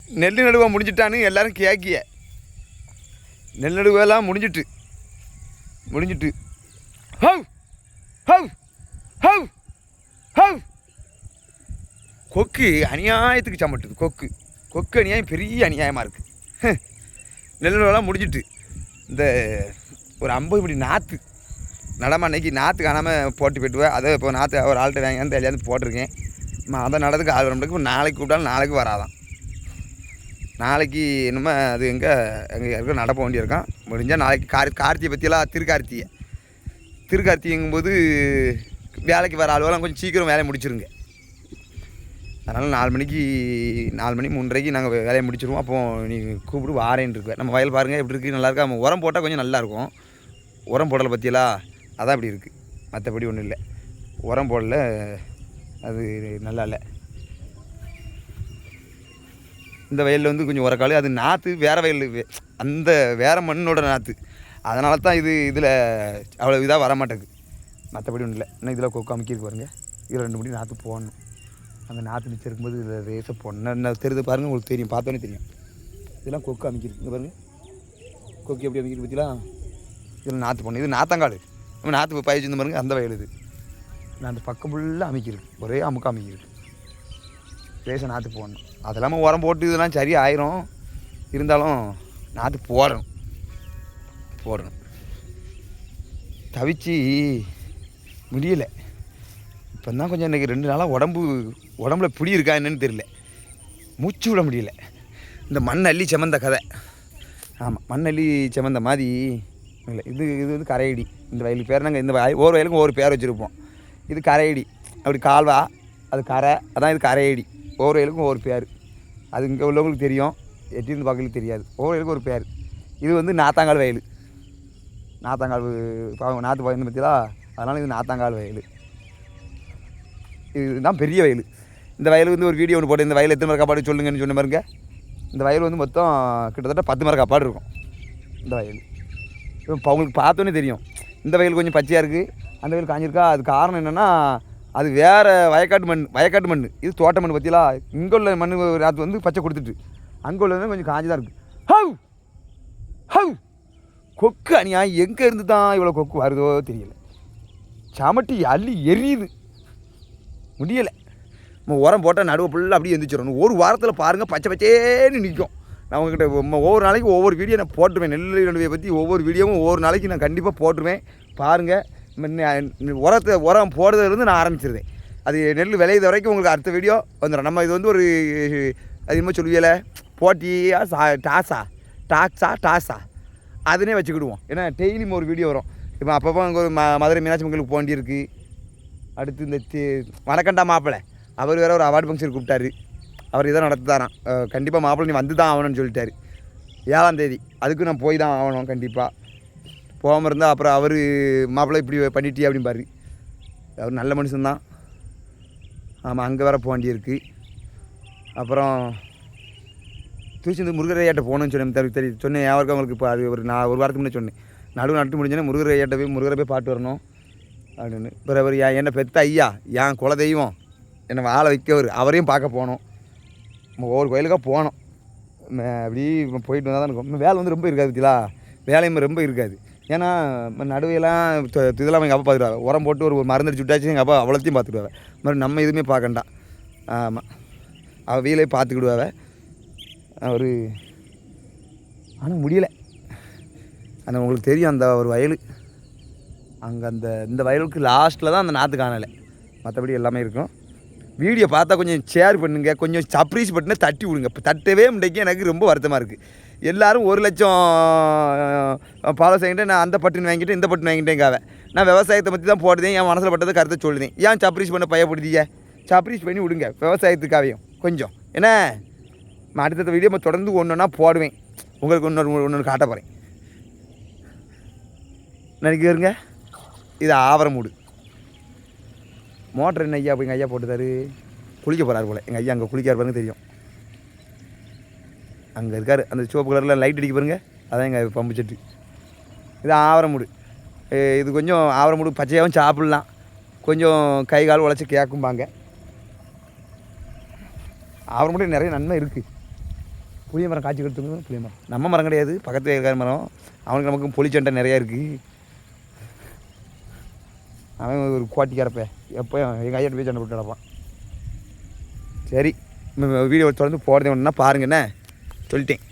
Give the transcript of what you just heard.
நெல் நடுவை முடிஞ்சிட்டான்னு எல்லாரும் கேக்கிய. நெல் நடுவெல்லாம் முடிஞ்சிட்டு. முடிஞ்சிட்டு. ஹவ்! ஹவ்! ஹவ்! ஹவ்! கொக்கு அநியாயத்துக்கு சமட்டுது கொக்கு. கொக்கு அநியாயம் பெரிய அநியாயமாக இருக்குது நெல் நடுவெல்லாம் முடிஞ்சிட்டு. இந்த ஒரு ஐம்பது மணி நாற்று நடமா அன்னைக்கு நாற்று காணாமல் போட்டு போயிட்டுவேன் அதை இப்போ நாற்று ஒரு ஆள்கிட்ட வாங்கியாந்து எல்லாத்தையும் போட்டிருக்கேன். அதை நடந்துக்கு ஆள் வரமுடிக்கு இப்போ நாளைக்கு கூப்பிட்டாலும் நாளைக்கு வராதான். நாளைக்கு என்னமோ அது எங்கே எங்கே இருக்க நடப்ப வேண்டியிருக்கான் முடிஞ்சால் நாளைக்கு கார் கார்த்திகை பற்றியெல்லாம் திருக்கார்த்திகை திருக்கார்த்திகைங்கும்போது வேலைக்கு வர ஆளுவெல்லாம் கொஞ்சம் சீக்கிரம் வேலையை முடிச்சிருங்க. அதனால் நாலு மணிக்கு நாலு மணி மூன்றரைக்கு நாங்கள் வேலையை முடிச்சிருவோம். அப்போது நீ கூப்பிட்டு வாரேன்னு இருக்கு. நம்ம வயல் பாருங்கள் எப்படி இருக்குது நல்லா இருக்கா? நம்ம உரம் போட்டால் கொஞ்சம் நல்லா இருக்கும். உரம் போடலை பற்றியெல்லாம் அதான் அப்படி இருக்குது மற்றபடி ஒன்றும் இல்லை. உரம் போடல அது நல்லா இல்லை. இந்த வயலில் வந்து கொஞ்சம் உரக்கால் அது நாற்று வேறு வயல் வே- அந்த வேறு மண்ணோட நாற்று அதனால தான் இது இதில் அவ்வளோ இதாக வர மாட்டேங்குது மற்றபடி ஒன்றும் இல்லை. இன்னும் இதில் கொக்கு அமுக்கியிருக்கு பாருங்கள் இதில் ரெண்டு மணி நாற்று போடணும். அந்த நாற்று மிச்சம் இருக்கும்போது இதில் ரேஸை போடணும். என்ன தெரியுது பாருங்கள் உங்களுக்கு தெரியும். பார்த்தோன்னே தெரியும். இதெல்லாம் கொக்கு அமைக்கிருக்கு இங்கே பாருங்கள் கொக்கு எப்படி அமைக்கிட்டு பார்த்தீங்களா இதில் நாற்று போடணும். இது நாத்தங்காடு. நம்ம நாற்று பயிற்சி பாருங்கள் அந்த வயல் இது. நான் அந்த பக்கம் ஃபுல்லாக அமைக்கிருக்கு ஒரே அமுக்க அமைக்கிருக்கு ரேசை நாற்று போடணும் அது இல்லாமல் உரம் போட்டு இதெல்லாம் சரி ஆயிரும். இருந்தாலும் நாற்று போடணும். போடணும். தவிச்சு முடியலை. இப்போ தான் கொஞ்சம் இன்றைக்கி ரெண்டு நாளாக உடம்பு உடம்புல பிடி இருக்கா என்னன்னு தெரியல. மூச்சு விட முடியல. இந்த மண் அள்ளி செமந்த கதை. ஆமாம் மண் அள்ளி செமந்த மாதிரி இல்லை இது இது வந்து கரையடி. இந்த வயலுக்கு பேர் நாங்கள் இந்த ஒவ்வொரு வயலுக்கும் ஒவ்வொரு பேர் வச்சுருப்போம். இது கரையடி. அப்படி கால்வா அது கரை அதான் இது கரையடி. ஒவ்வொரு வயலுக்கும் ஒவ்வொரு பேர். அது இங்கே உள்ளவங்களுக்கு தெரியும். எட்டிருந்து பார்க்கறதுக்கு தெரியாது. ஒவ்வொரு வயலுக்கும் ஒரு பேர். இது வந்து நாத்தாங்கால் வயல். நாத்தாங்கால் பாவம் நாற்று பயந்து பற்றியா அதனால் இது நாத்தாங்கால் வயல். இதுதான் பெரிய வயல். இந்த வயல் வந்து ஒரு வீடியோ ஒன்று போட்டு இந்த வயல் எத்தனை மரக்காப்பாடு சொல்லுங்கன்னு சொன்ன பாருங்க. இந்த வயல் வந்து மொத்தம் கிட்டத்தட்ட பத்து மரக்காப்பாடு இருக்கும். இந்த வயல். இப்போ அவங்களுக்கு பார்த்தோன்னே தெரியும். இந்த வயல் கொஞ்சம் பச்சையாக இருக்குது அந்த வயல் காஞ்சிருக்கா? அது காரணம் என்னென்னா அது வேறு வயக்காட்டு மண் வயக்காட்டு மண் இது தோட்ட மண் பற்றிலாம் இங்கே உள்ள மண் அது வந்து பச்சை கொடுத்துட்டு. அங்கே உள்ளது கொஞ்சம் காஞ்சி தான் இருக்குது ஹவ்! ஹவ்! கொக்கு அணியா எங்கே இருந்து தான் இவ்வளோ கொக்கு வருதோ தெரியல. சமட்டி அள்ளி எரியுது. முடியலை. நம்ம உரம் போட்டால் நடுவு ஃபுல்லாக அப்படியே எந்திரிச்சிடணும் ஒரு வாரத்தில் பாருங்கள் பச்சை பச்சேன்னு நிற்கும் நான் உங்ககிட்ட ஒவ்வொரு நாளைக்கு ஒவ்வொரு வீடியோ நான் போட்டுருவேன். நெல் நடுவையை பற்றி ஒவ்வொரு வீடியோவும் ஒவ்வொரு நாளைக்கு நான் கண்டிப்பாக போட்டுருவேன். பாருங்கள் உரத்தை உரம் போடுறதுலேருந்து நான் ஆரம்பிச்சிருந்தேன். அது நெல் விளையிற வரைக்கும் உங்களுக்கு அடுத்த வீடியோ வந்துடும் நம்ம இது வந்து ஒரு அதிகமாக சொல்லுவியலை போட்டியா சா டாஸா? டாக்ஸா டாஸா? அதுனே வச்சுக்கிடுவோம். ஏன்னா டெய்லியும் ஒரு வீடியோ வரும். இப்போ அப்பப்போ அங்கே ஒரு ம மதுரை மீனாட்சி மங்களுக்கு போக வேண்டியிருக்கு அடுத்து இந்த தி வணக்கண்டா மாப்பிள்ளை அவர் வேறு ஒரு அவார்டு ஃபங்க்ஷன் கூப்பிட்டாரு. அவர் இதை நடத்துதாராம். கண்டிப்பாக மாப்பிள்ளை நீ வந்து தான் ஆகணும்னு சொல்லிட்டாரு. ஏழாம் தேதி. அதுக்கு நான் போய் தான் ஆகணும் கண்டிப்பாக போகாமல் இருந்தால் அப்புறம் அவர் மாப்பிள்ளை இப்படி பண்ணிட்டியே அப்படிம்பாரு அவர் நல்ல மனுஷன்தான். ஆமாம் அங்கே வேற போக வேண்டியிருக்கு. அப்புறம் திருச்செந்தூர் முருகரையாட்ட போகணும்னு சொன்னேன் தெரி சொன்னேன். யாருக்கு அவங்களுக்கு இப்போ அது ஒரு நான் ஒரு வாரத்துக்கு முன்னே சொன்னேன். நடுவு நட்டு முடிஞ்சோன்னே முருகரையாட்ட போய் முருகரை போய் பாட்டு வரணும் அப்படின்னு. பிறகு அவர் என்னை பெத்த ஐயா என் குல தெய்வம் என்னை வாழை வைக்கவர் அவரையும் பார்க்க போனோம் நம்ம ஒவ்வொரு கோயிலுக்காக போனோம் அப்படி போயிட்டு வந்தால் தான் இருக்கும் வேலை வந்து ரொம்ப இருக்காது பத்திலா? வேலையும் ரொம்ப இருக்காது. ஏன்னா நடுவையெல்லாம் இதெல்லாம் எங்கள் அப்பா பார்த்துருவாங்க உரம் போட்டு ஒரு மருந்து அடிச்சு விட்டாச்சு எங்கள் அப்பா அவ்வளோத்தையும் பார்த்துக்குவாங்க. மாதிரி நம்ம எதுவுமே பார்க்கண்டா. ஆமாம் அவள் வீலே பார்த்துக்கிடுவாவ. அவர் ஆனால் முடியலை. அந்த உங்களுக்கு தெரியும் அந்த ஒரு வயல். அங்கே அந்த இந்த வயலுக்கு லாஸ்ட்டில் தான் அந்த நாற்று காணலை. மற்றபடி எல்லாமே இருக்கும். வீடியோ பார்த்தா கொஞ்சம் ஷேர் பண்ணுங்கள் கொஞ்சம் சப்ரீஸ் பட்டுனா தட்டி விடுங்க. இப்போ தட்டவே முடிக்க எனக்கு ரொம்ப வருத்தமாக இருக்குது எல்லோரும் ஒரு லட்சம் ஃபாலோ செய்கிட்டு நான் அந்த பட்டின் வாங்கிட்டு இந்த பட்டுன்னு வாங்கிட்டேங்காவ. நான் விவசாயத்தை பற்றி தான் போடுதேன் என் மனசில் பட்டதை கருத்தை சொல்லுதேன் ஏன் சப்ரைஸ் பண்ண பயப்படுதீங்க சப்ரீஸ் பண்ணி விடுங்க விவசாயத்துக்காவையும் கொஞ்சம். என்ன? நான் அடுத்த வீடியோ நம்ம தொடர்ந்து ஒன்று ஒன்றா போடுவேன். உங்களுக்கு இன்னொரு ஒன்று காட்ட போகிறேன் நினைக்கிறங்க இது ஆவரமூடு மோட்ரு என்ன ஐயா போய் எங்கள் ஐயா போட்டுத்தாரு குளிக்க போகிறாரு போல. எங்கள் ஐயா அங்கே குளிக்காரு பாருங்க தெரியும். அங்கே இருக்கார். அந்த சிவப்பு கலரில் லைட் அடிக்க பாருங்கள் அதான் எங்கள் பம்பு செட்டு. இது ஆவரமூடு இது கொஞ்சம் ஆவரமூடு பச்சையாகவும் சாப்பிட்லாம். கொஞ்சம் கை கால் உழைச்சி கேட்கும்பாங்க ஆவரமூடு நிறைய நன்மை இருக்குது புளிய மரம் காய்ச்சி கொடுத்துக்கணும் புளிய மரம். நம்ம மரம் கிடையாது. பக்கத்தில் இருக்கிற மரம். அவனுக்கு நமக்கு புளிச்சண்டை நிறையா இருக்குது அவன் ஒரு கோட்டிக்காரப்ப எப்போ எங்கள் ஐயாட்ட போய் சண்டை போட்டு கிடப்பான் சரி. வீடியோ தொடர்ந்து போகிறதே ஒன்றுனா பாருங்கண்ணே சொல்லிட்டேன்.